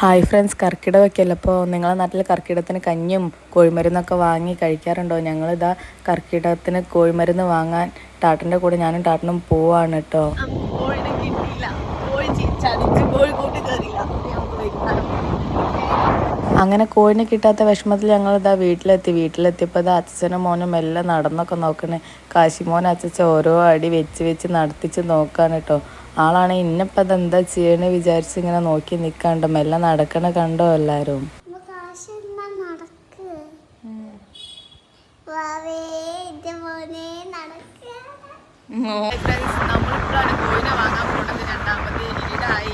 Hi friends കർക്കിടകമൊക്കെയല്ലോ? അപ്പോൾ നിങ്ങളെ നാട്ടിൽ കർക്കിടത്തിന് കഞ്ഞും കോഴിമരുന്നൊക്കെ വാങ്ങി കഴിക്കാറുണ്ടോ? ഞങ്ങളിതാ കർക്കിടകത്തിന് കോഴിമരുന്ന് വാങ്ങാൻ ടാട്ടന്റെ കൂടെ ഞാനും ടാട്ടനും പോവാണ് കേട്ടോ. അങ്ങനെ കോഴിനെ കിട്ടാത്ത വിഷമത്തിൽ ഞങ്ങൾ ഇതാ വീട്ടിലെത്തി. വീട്ടിലെത്തിയപ്പോൾ ഇതാ അച്ഛനും മോനും എല്ലാം നടന്നൊക്കെ നോക്കണേ. കാശിമോൻ അച്ഛച്ച ഓരോ അടി വെച്ച് വെച്ച് നടത്തിച്ച് നോക്കാണ് കേട്ടോ. ആളാണ് ഇന്നിപ്പോൾ എന്താ ചെയ്യണേ വിചാരിച്ച് ഇങ്ങനെ നോക്കി നിക്കണ്ട മെല്ലെ നടക്കണ കണ്ടോ എല്ലാവരും നമ്മളിപ്പോഴാണ് കോഴിനെ വാങ്ങാൻ പോകുന്നത് രണ്ടാമത് ഈടായി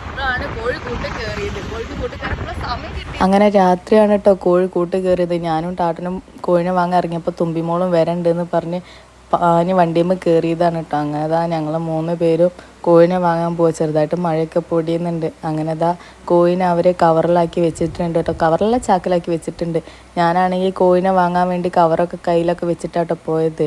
ഇപ്പോഴാണ് കോഴി കൂട്ട് കയറിയത് കോഴിക്ക് കൂട്ട് കയറിയപ്പോൾ സമയം കിട്ടി. അങ്ങനെ രാത്രിയാണ് കേട്ടോ കോഴി കൂട്ട് കയറിയത് ഞാനും ടാട്ടനും കോഴിനെ വാങ്ങാൻ ഇറങ്ങിയപ്പോൾ തുമ്പിമോളും വരണ്ടെന്ന് പറഞ്ഞ് പാഞ്ഞ് വണ്ടിയുമ്പോൾ കയറിയതാണ് കേട്ടോ അങ്ങനെ ഞങ്ങൾ മൂന്ന് പേരും കോഴിനെ വാങ്ങാൻ പോവാ. ചെറുതായിട്ട് മഴയൊക്കെ പൊടിയുന്നുണ്ട്. അങ്ങനെ അതാ കോഴിനെ അവരെ കവറിലാക്കി വെച്ചിട്ടുണ്ട് കേട്ടോ. കവറിലെ ചാക്കിലാക്കി വെച്ചിട്ടുണ്ട്. ഞാനാണെങ്കിൽ കോയിനെ വാങ്ങാൻ വേണ്ടി കവറൊക്കെ കയ്യിലൊക്കെ വെച്ചിട്ടാട്ടോ പോയത്.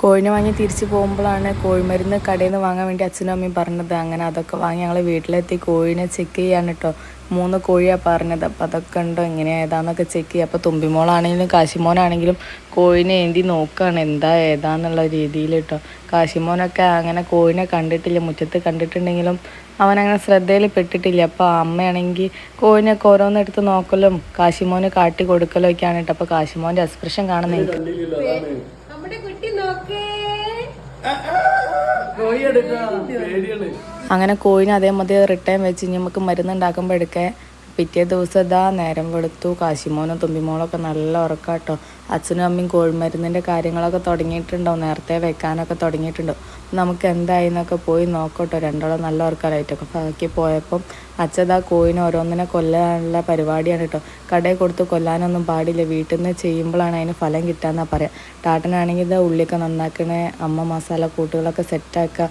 കോഴിനെ വാങ്ങി തിരിച്ചു പോകുമ്പോഴാണ് കോഴിമരുന്ന് കടയിൽ നിന്ന് വാങ്ങാൻ വേണ്ടി അച്ഛനും അമ്മയും പറഞ്ഞത്. അങ്ങനെ അതൊക്കെ വാങ്ങി ഞങ്ങൾ വീട്ടിലെത്തി കോഴിനെ ചെക്ക് ചെയ്യാണ് കേട്ടോ മൂന്ന് കോഴിയാണ് പറഞ്ഞത്. അപ്പോൾ അതൊക്കെ ഉണ്ടോ? ഇങ്ങനെ ഏതാന്നൊക്കെ ചെക്ക് ചെയ്യുക അപ്പോൾ തുമ്പിമോളാണെങ്കിലും കാശിമോനാണെങ്കിലും കോഴിനെ ഏന്തി നോക്കുകയാണ് എന്താ ഏതാന്നുള്ള രീതിയിൽ കേട്ടോ കാശിമോനൊക്കെ അങ്ങനെ കോഴിനെ കണ്ടിട്ടില്ല. മുറ്റത്ത് കണ്ടിട്ടുണ്ടെങ്കിലും അവനങ്ങനെ ശ്രദ്ധയിൽ പെട്ടിട്ടില്ല. അപ്പോൾ അമ്മയാണെങ്കിൽ കോഴിനൊക്കെ ഓരോന്നെടുത്ത് നോക്കലും കാശിമോന് കാട്ടി കൊടുക്കലും ഒക്കെയാണ് കേട്ടോ അപ്പോൾ കാശിമോന്റെ എക്സ്പ്രഷൻ കാണുന്ന അങ്ങനെ കോഴിനെ അതേമാതിരി റിട്ടേൺ വെച്ച് ഇനി നമുക്ക് മരുന്ന് ഉണ്ടാക്കുമ്പോൾ എടുക്കാൻ പിറ്റേ ദിവസം ഇതാ നേരം വെളുത്തു കാശിമോനും തുമ്പിമോളൊക്കെ നല്ല ഉറക്കാട്ടോ അച്ഛനും അമ്മയും കോഴിമരുന്നിന്റെ കാര്യങ്ങളൊക്കെ തുടങ്ങിയിട്ടുണ്ടോ നേരത്തെ വെക്കാനൊക്കെ തുടങ്ങിയിട്ടുണ്ടോ നമുക്ക് എന്തായിന്നൊക്കെ പോയി നോക്കട്ടോ രണ്ടോളം നല്ല ഉറക്കാലായിട്ടൊക്കെ ബാക്കി പോയപ്പം അച്ഛതാ കോഴിനെ ഓരോന്നിനെ കൊല്ലാനുള്ള പരിപാടിയാണ് കേട്ടോ കടയിൽ കൊടുത്ത് കൊല്ലാനൊന്നും പാടില്ല. വീട്ടിൽ നിന്ന് ചെയ്യുമ്പോഴാണ് അതിന് ഫലം കിട്ടാന്നാ പറയാം. ടാട്ടനാണെങ്കിൽ ഇതാ ഉള്ളിയൊക്കെ നന്നാക്കണേ അമ്മ മസാല കൂട്ടുകളൊക്കെ സെറ്റാക്കുക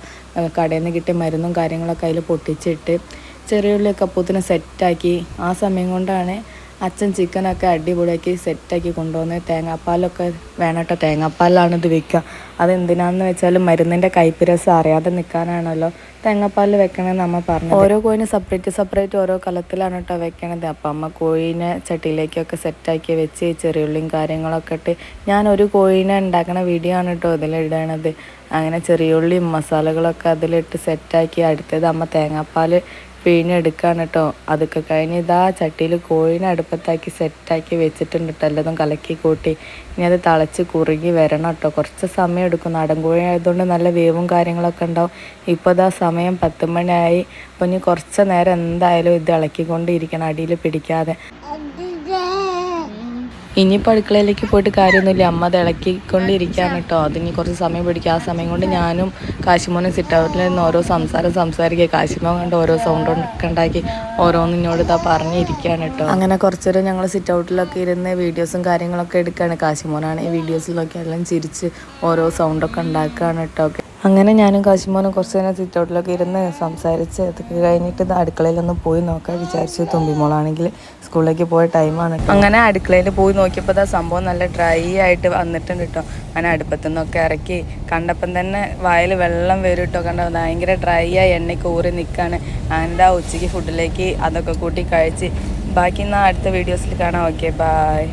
കടയിൽ നിന്ന് കിട്ടിയ മരുന്നും കാര്യങ്ങളൊക്കെ അതിൽ പൊട്ടിച്ചിട്ട് ചെറിയ ഉള്ളിയൊക്കെ അപ്പൂത്തിന് സെറ്റാക്കി ആ സമയം കൊണ്ടാണ് അച്ഛൻ ചിക്കനൊക്കെ അടിപൊളിയാക്കി സെറ്റാക്കി കൊണ്ടുവന്ന് തേങ്ങാപ്പാലൊക്കെ വേണം കേട്ടോ തേങ്ങാപ്പാലിലാണ് ഇത് വെക്കുക അതെന്തിനാണെന്ന് വെച്ചാൽ മരുന്നിന്റെ കൈപ്പിരസം രസം അറിയാതെ നിൽക്കാനാണല്ലോ തേങ്ങാപ്പാലിൽ വെക്കണമെന്ന് അമ്മ പറഞ്ഞു ഓരോ കോഴിനെ സെപ്പറേറ്റ് സെപ്പറേറ്റ് ഓരോ കലത്തിലാണ് കേട്ടോ വെക്കണത്. അപ്പം അമ്മ കോഴീനെ ചട്ടിയിലേക്കൊക്കെ സെറ്റാക്കി വെച്ച് ചെറിയുള്ളിയും കാര്യങ്ങളൊക്കെ ഇട്ട് ഞാൻ ഒരു കോഴീനെ ഉണ്ടാക്കുന്ന വീഡിയോ ആണ് കേട്ടോ ഇതിലിടണത്. അങ്ങനെ ചെറിയുള്ളിയും മസാലകളൊക്കെ അതിലിട്ട് സെറ്റാക്കി അടുത്തത് അമ്മ തേങ്ങാപ്പാൽ പിഴിഞ്ഞെടുക്കാണ് കേട്ടോ അതൊക്കെ കഴിഞ്ഞ് ഇതാ ചട്ടിയിൽ കോഴിനെ അടുപ്പത്താക്കി സെറ്റാക്കി വെച്ചിട്ടുണ്ട് കേട്ടോ എല്ലതും കലക്കി കൂട്ടി. ഇനി അത് തിളച്ച് കുറുകി വരണം കേട്ടോ കുറച്ച് സമയം എടുക്കും. നാടൻ കോഴി ആയതുകൊണ്ട് നല്ല വേവും കാര്യങ്ങളൊക്കെ ഉണ്ടാവും. ഇപ്പോൾ ഇതാ സമയം പത്ത് മണിയായി. അപ്പോൾ ഇനി കുറച്ച് നേരം എന്തായാലും ഇത് ഇളക്കിക്കൊണ്ടിരിക്കണം. അടിയിൽ പിടിക്കാതെ. ഇനിയിപ്പോൾ അടുക്കളയിലേക്ക് പോയിട്ട് കാര്യമൊന്നുമില്ല. അമ്മ അത് ഇളക്കിക്കൊണ്ടിരിക്കുകയാണ് കേട്ടോ. അതിന് കുറച്ച് സമയം പിടിക്കും. ആ സമയം കൊണ്ട് ഞാനും കാശിമോനും സിറ്റ് ഔട്ടിൽ നിന്ന് ഓരോ സംസാരം സംസാരിക്കുക. കാശിമോൻ കണ്ട് ഓരോ സൗണ്ട് ഒക്കെ ഉണ്ടാക്കി ഓരോന്നിനോട് ഇതാ പറഞ്ഞിരിക്കുകയാണ് കേട്ടോ. അങ്ങനെ കുറച്ചേരം ഞങ്ങൾ സിറ്റൗട്ടിലൊക്കെ ഇരുന്ന് വീഡിയോസും കാര്യങ്ങളൊക്കെ എടുക്കുകയാണ്. കാശിമോനാണ് ഈ വീഡിയോസിലൊക്കെ എല്ലാം ചിരിച്ച് ഓരോ സൗണ്ടൊക്കെ ഉണ്ടാക്കുകയാണ് കേട്ടോ. അങ്ങനെ ഞാനും കാശിമോനും കുറച്ച് നേരം സിറ്റൗട്ടിലൊക്കെ ഇരുന്ന് സംസാരിച്ച് അതൊക്കെ കഴിഞ്ഞിട്ട് അടുക്കളയിലൊന്ന് പോയി നോക്കാൻ വിചാരിച്ചു. തുമ്പിമോളാണെങ്കിൽ സ്കൂളിലേക്ക് പോയ ടൈമാണ് അങ്ങനെ അടുക്കളയിൽ പോയി നോക്കിയപ്പോൾ ആ സംഭവം നല്ല ഡ്രൈ ആയിട്ട് വന്നിട്ടുണ്ട് കേട്ടോ അങ്ങനെ അടുപ്പത്തു നിന്നൊക്കെ ഇറക്കി. കണ്ടപ്പം തന്നെ വായിൽ വെള്ളം വരും കേട്ടോ കണ്ട ഭയങ്കര ഡ്രൈ ആയി എണ്ണയ്ക്ക് ഊറി നിൽക്കുകയാണ് അങ്ങനെ ആ ഉച്ചയ്ക്ക് ഫുഡിലേക്ക് അതൊക്കെ കൂട്ടി കഴിച്ച്. ബാക്കി എന്നാൽ അടുത്ത വീഡിയോസിൽ കാണാം. Okay bye